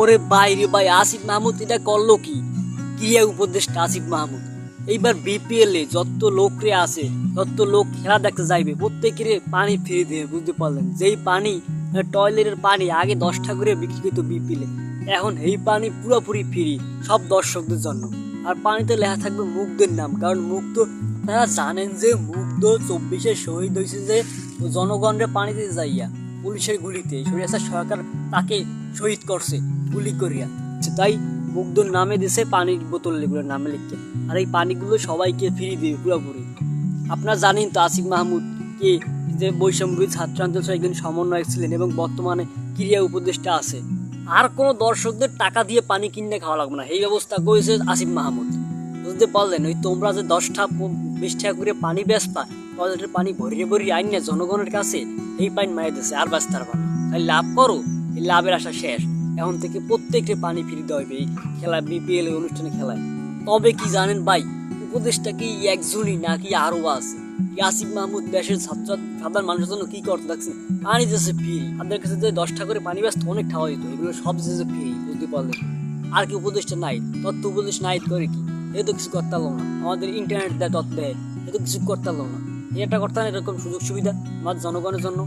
ওরে বাইরে ভাই আসিফ মাহমুদ, এটা করল কি? ক্রিয়া উপদেষ্টা আসিফ মাহমুদ। এইবার বিপিএল এ যত লোকরে আছে তত লোক খেলা দেখতে যাইবে, প্রত্যেকের পানি ফ্রি দেবে, বুঝতে পারলেন? যেই পানি টয়লেটের পানি আগে দশটা করে বিক্রি করতো বিপিএল এখন এই পানি পুরোপুরি ফ্রি সব দর্শকদের জন্য। আর পানিতে লেখা থাকবে মুগ্ধের নাম, কারণ মুগ্ধ, তারা জানেন যে মুগ্ধ চব্বিশে শহীদ হয়েছে যে জনগণের পানিতে যাইয়া পুলিশের গুলিতে সরিয়াসা সরকার তাকে শহীদ করছে, গুলি করিয়া। তাই মুগ্ধর নামে দিছে পানির বোতল, এগুলোর নামে লিখতে আর এই পানিগুলো সবাইকে ফিরিয়ে দিবে পুরোপুরি। আপনারা জানেন তো আসিফ মাহমুদ কে? যে বৈষম্য ছাত্র আন্দোলন একজন সমন্বয়ক ছিলেন এবং বর্তমানে ক্রিয়া উপদেষ্টা আছে। আর কোনো দর্শকদের টাকা দিয়ে পানি কিনে খাওয়া লাগবে না। এই ব্যবস্থা করেছে আসিফ মাহমুদ। বুঝতে পারলেন, ওই তোমরা যে দশটা বিশ টাকা করে পানি বেচতা, টয়লেটের পানি ভরিয়ে ভরিয়ে আইন জনগণের কাছে এই পানি মারিয়ে দিচ্ছে আর ব্যস্ত পারবা না। তাই লাভ করো, এই লাভের আশা শেষ। এখন থেকে প্রত্যেকটা পানি ফিরে দেওয়া হবে, এই খেলা বিপিএল অনুষ্ঠানে খেলায়। তবে কি জানেন ভাই উপদেশটা কি একজনই নাকি আরও আছে? এই আসিফ মাহমুদ দেশের ছাত্র, সাধারণ মানুষের জন্য কি করতে থাকছে পানি দিতেছে ফ্রি আপনাদের কাছে যে দশটা করে পানি ব্যস্ত, অনেক খাওয়া যেত এগুলো সব দিতেছে ফ্রি, বুঝতে পারলেন। আর কি উপদেশটা নাই, তথ্য উপদেশ নাই করে কি? এ তো কিছু করতে পারল না। আমাদের ইন্টারনেট দেয় তথ্য দেয় এ তো কিছু করতে পারল না এটা করতে এরকম সুযোগ সুবিধা আমার জনগণের জন্য।